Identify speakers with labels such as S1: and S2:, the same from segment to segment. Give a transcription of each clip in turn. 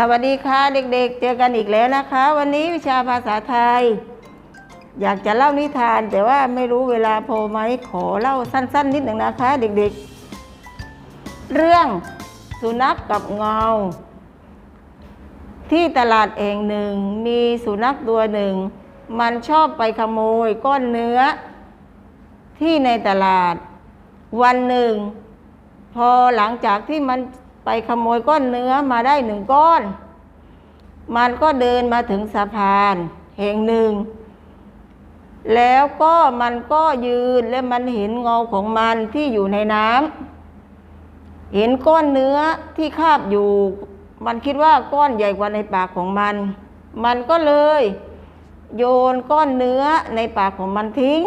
S1: สวัสดีค่ะเด็กๆ เจอกันอีกแล้วนะคะ วันนี้วิชาภาษาไทย อยากจะเล่านิทาน แต่ว่าไม่รู้เวลาพอไหมขอเล่าสั้น ๆ นิดหนึ่งนะคะ เด็กๆ เรื่องสุนัขกกับเงา ที่ตลาดแห่งหนึ่งมีสุนัขตัวหนึ่ง มันชอบไปขโมยก้อนเนื้อ ที่ในตลาด วันหนึ่ง พอหลังจากที่มัน ไปขโมยก้อนเนื้อมาได้หนึ่งก้อน มันก็เดินมาถึงสะพานแห่งหนึ่ง แล้วก็มันก็ยืนและมันเห็นเงาของมันที่อยู่ในน้ำเห็นก้อนเนื้อที่คาบอยู่ มันคิดว่าก้อนใหญ่กว่าในปากของมัน มันก็เลย โยนก้อนเนื้อในปากของมันทิ้ง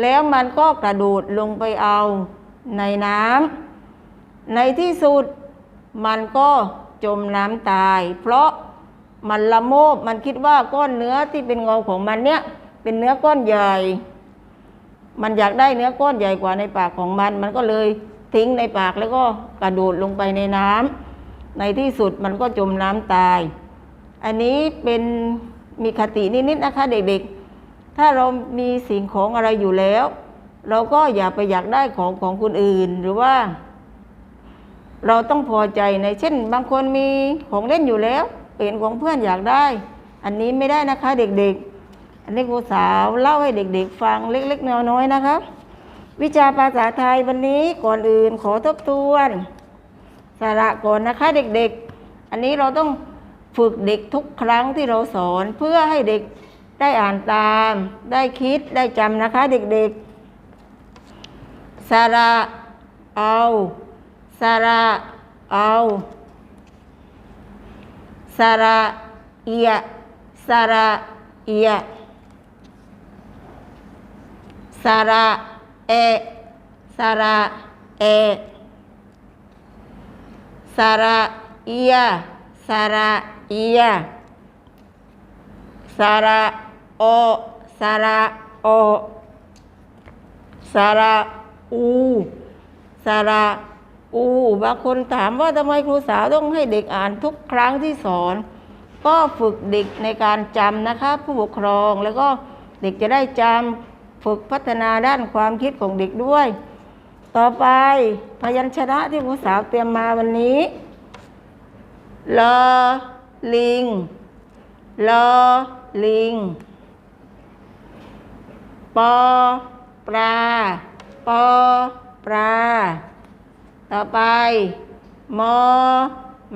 S1: แล้วมันก็กระโดดลงไปเอาในน้ำในที่สุด มันก็จมน้ำตาย เพราะมันละโมบมันคิดว่าก้อนเนื้อที่เป็นเงาของมันเนี่ยเป็นเนื้อก้อนใหญ่ มันอยากได้เนื้อก้อนใหญ่กว่าในปากของมัน มันก็เลยทิ้งในปากแล้วก็กระโดดลงไปในน้ำในที่สุดมันก็จมน้ำตาย อันนี้เป็นมีคตินิดๆนะคะเด็กๆ ถ้าเรามีสิ่งของอะไรอยู่แล้ว เราก็อย่าไปอยากได้ของของคนอื่นหรือว่า เราต้องพอใจในเช่น บางคนมีของเล่นอยู่แล้วเป็นของเพื่อนอยากได้ อันนี้ไม่ได้นะคะเด็กๆ อันนี้ครูสาวเล่าให้เด็กๆ ฟังเล็กๆน้อยๆนะคะวิชาภาษาไทยวันนี้ก่อนอื่นขอทบทวน สาระก่อนนะคะเด็กๆ อันนี้เราต้องฝึกเด็กทุกครั้งที่เราสอนเพื่อให้เด็กได้อ่านตาม ได้คิดได้จำนะคะเด็กๆ สาระเอา สาระเอาสาระเอียสาระเอียสาระเอู๋บางคนถามว่าทำไมครูสาวต้องให้เด็กอ่านทุกครั้งที่สอน ก็ฝึกเด็กในการจำนะคะผู้ปกครองแล้วก็เด็กจะได้จำฝึกพัฒนาด้านความคิดของเด็กด้วย ต่อไปพยัญชนะที่ครูสาวเตรียมมาวันนี้ลอลิงลอลิง ปอปลา ปอปลา ต่อไปมอ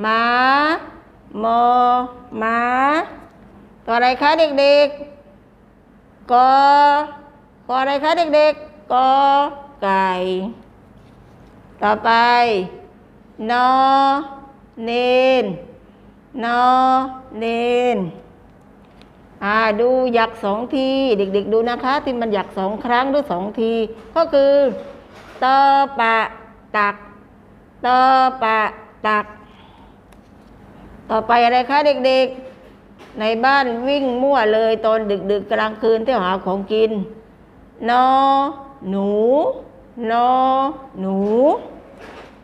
S1: หมามอหมาตัวอะไรคะเด็กๆกอกออะไรคะเด็กๆกอไก่ ต่อไปนอเนนนอเนนอ่าดูหยักสองทีเด็ก ๆ ดูนะคะ ที่มันหยักสองครั้งหรือสองที ก็คือตอปะตัก ตอปะตัก ต่อไปอะไรคะเด็กๆ ในบ้านวิ่งมั่วเลยตอนดึกๆกลางคืนที่หาของกิน นอ หนู นอ หนู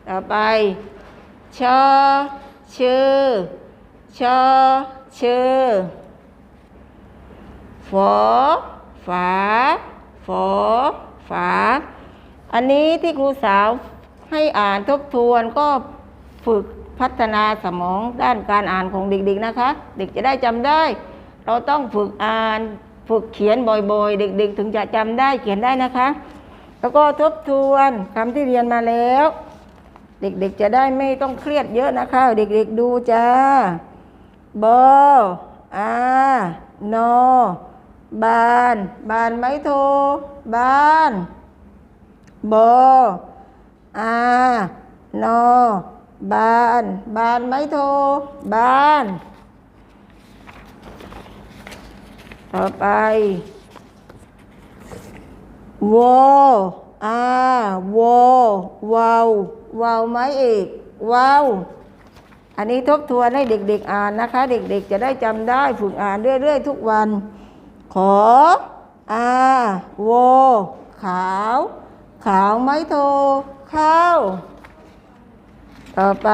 S1: ต่อไป ชอชื่อชอชื่อฝอฝา ฝอฝา อันนี้ที่ครูสาว ให้อ่านทบทวนก็ฝึกพัฒนาสมองด้านการอ่านของเด็กๆนะคะ เด็กจะได้จำได้ เราต้องฝึกอ่านฝึกเขียนบ่อยๆ เด็ก ๆ ถึงจะจำได้เขียนได้นะคะ แล้วก็ทบทวนคำที่เรียนมาแล้ว เด็กๆจะได้ไม่ต้องเครียดเยอะนะคะ เด็กๆดูจ้าบออานอบาน บานไม้โท บานบอ อานอบาน บานไม้โท บาน ต่อไปวออาวอวาววาวไม้เอกวาวอันนี้ทบทวนให้เด็กๆอ่านนะคะ เด็กๆจะได้จำได้ฝึกอ่านเรื่อยๆทุกวัน ขออาวอขาว ขาวไม้โท ข้าว ต่อไป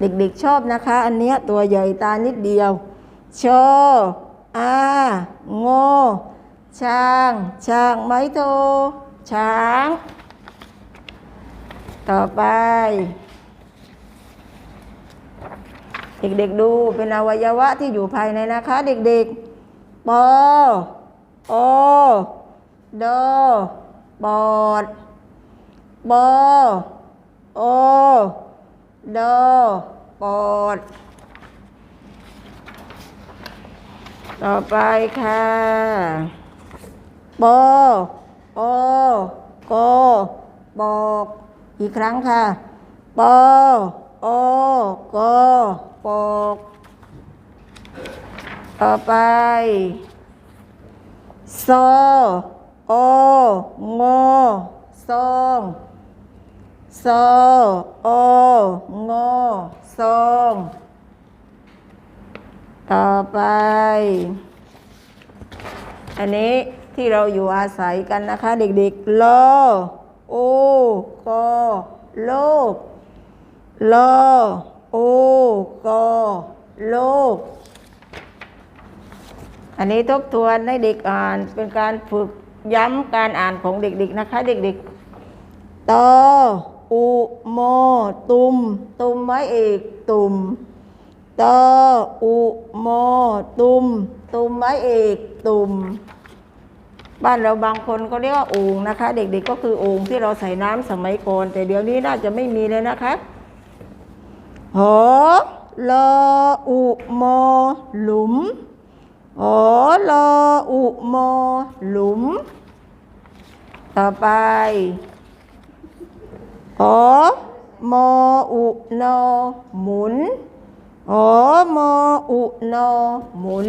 S1: เด็กๆชอบนะคะ อันเนี้ยตัวใหญ่ตานิดเดียวชออา โง ช้าง ช้างไม้โท ช้าง ต่อไป เด็กๆดูเป็นอวัยวะที่อยู่ภายในนะคะ เด็กๆปอ โอด อปอดบอโอดอปอด ต่อไปค่ะปอโอกบอกอีกครั้งค่ะปอโอกปอกต่อไปโซ โอ งอซองซอโอ งอซองต่อไป อันนี้ที่เราอยู่อาศัยกันนะคะ เด็กๆลอโอกอโลกลอโอกอโลก อันนี้ทบทวนให้เด็กอ่านเป็นการฝึก ย้ำการอ่านของเด็กๆนะคะเด็กๆตออุโมตุม ตุมไม้เอกตุมตออุโมตุม ตุมไม้เอกตุม บ้านเราบางคนก็เรียกว่าโอ่งนะคะ เด็กๆก็คือโอ่งที่เราใส่น้ำสมัยก่อน แต่เดี๋ยวนี้น่าจะไม่มีเลยนะคะหอลออุโมหลุมหอลออุโมหลุม ต่อไปหอมออุโนหมุนหอมออุโนหมุน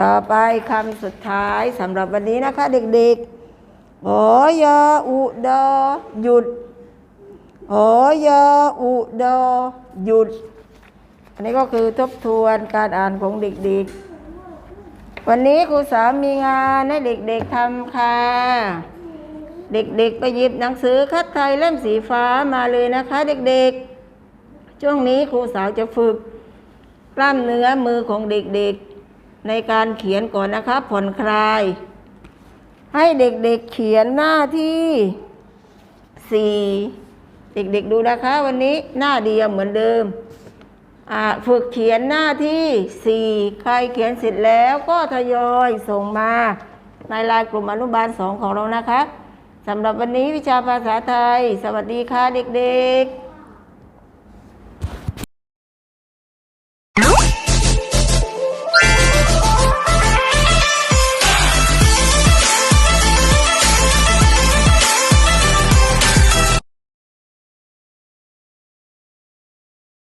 S1: ต่อไปคำสุดท้ายสำหรับวันนี้นะคะเด็กๆหอยาอุดอหยุดหอยาอุดอหยุด อันนี้ก็คือทบทวนการอ่านของเด็กๆ วันนี้ครูสามีงานให้เด็กๆทำค่ะ เด็กๆไปหยิบหนังสือคัดไทยเล่มสีฟ้ามาเลยนะคะ เด็กๆ ช่วงนี้ครูสาวจะฝึก กล้ามเนื้อมือของเด็กๆ ในการเขียนก่อนนะคะผ่อนคลาย ให้เด็กๆเขียนหน้าที่สี่เด็กๆดูนะคะ วันนี้หน้าเดียวเหมือนเดิม ฝึกเขียนหน้าที่สี่ใครเขียนเสร็จแล้วก็ทยอยส่งมาในไลน์กลุ่มอนุบาลสองของเรานะคะสำหรับวันนี้วิชาภาษาไทย สวัสดีค่ะเด็กๆ